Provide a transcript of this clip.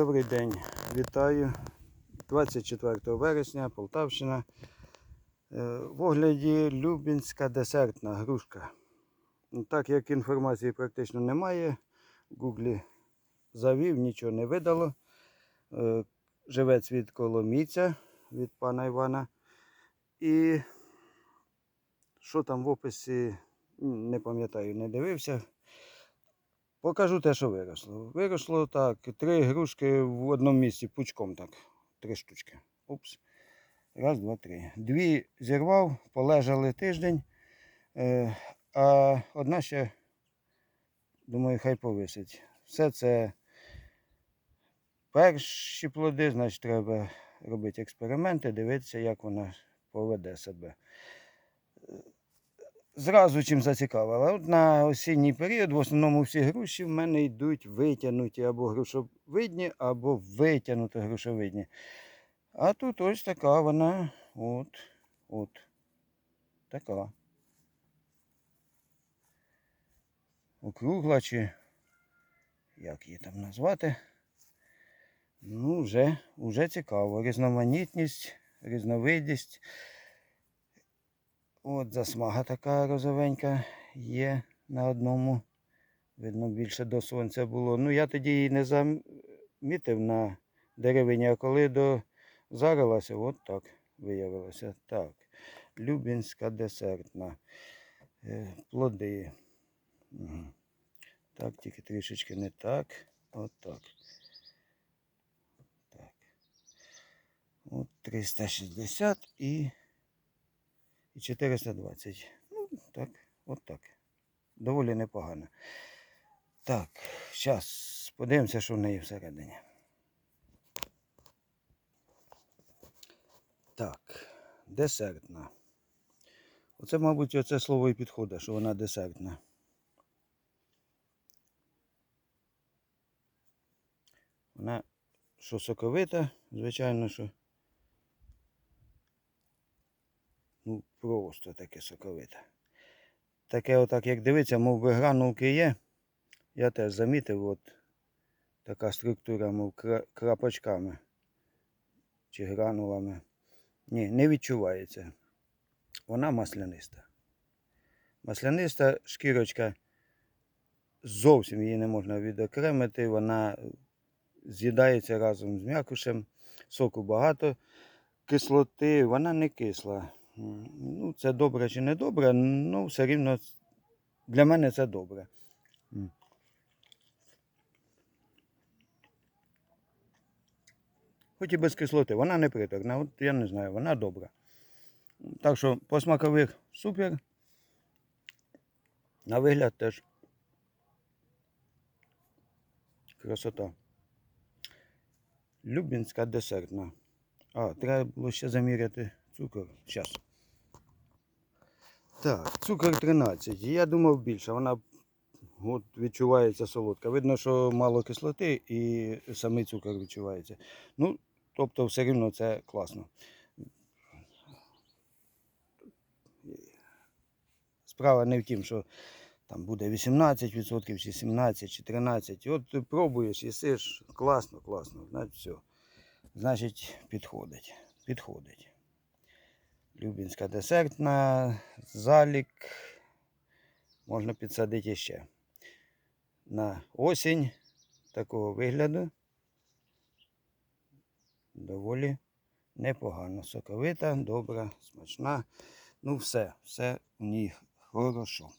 Добрий день, вітаю. 24 вересня, Полтавщина. Е, В огляді Любінська десертна грушка. Ну, Так як інформації практично немає, в Гуглі завів, нічого не видало. Е, Живе цвіт коломійця від пана Івана. І що там в описі, не пам'ятаю, не дивився. Покажу те, що виросло. Виросло так, три грушки в одному місці пучком так. Три штучки. Упс. Раз, два, три. Дві зірвав, полежали тиждень, е, а одна ще, думаю, хай повисить. Все це перші плоди, значить, треба робити експерименти, дивитися, як вона поведе себе зразу чим зацікавила. От на осінній період в основному всі груші в мене йдуть витягнуті або грушовидні, або витягнуті грушовидні. А тут ось така вона, от, от, така. Округла чи як її там назвати. Ну, вже, вже цікаво. Різноманітність, різновидність. От засмага така розовенька є на одному. Видно, більше до сонця було. Ну, я тоді її не замітив на деревині, а коли дозарилася, от так виявилося. Так. Любінська десертна. Е, Плоди. Так, тільки трішечки не так. От. Так. От 360 і і 420. Ну, так, от так. Доволі непогано. Так, зараз подивимося, що в неї всередині. Так, десертна. Оце, мабуть, оце слово і підходить, що вона десертна. Вона що соковита, звичайно, що. Ну, просто таке соковите. Таке отак, як дивиться, мов би гранулки є. Я теж замітив, от така структура, мов кра- крапочками чи гранулами. Ні, не відчувається. Вона масляниста. Масляниста шкірочка зовсім її не можна відокремити, вона з'їдається разом з м'якушем, соку багато, кислоти, вона не кисла. Ну, це добре чи не добре, ну все рівно для мене це добре. Хоч і без кислоти, вона не приторна, от я не знаю, вона добра. Так що по смакових супер. На вигляд теж красота. Любінська десертна. А, треба було ще заміряти цукор. Зараз. Так, цукор 13. Я думав більше. Вона от, відчувається солодка. Видно, що мало кислоти і самий цукор відчувається. Ну, тобто, все рівно це класно. Справа не в тім, що там буде 18% чи 17 чи 13. От ти пробуєш, їсиш, класно, класно. Значить, все. Значить, підходить. Підходить. Любінська десертна, залік. Можна підсадити ще. На осінь такого вигляду. Доволі непогано. Соковита, добра, смачна. Ну, все, все в ній хорошо.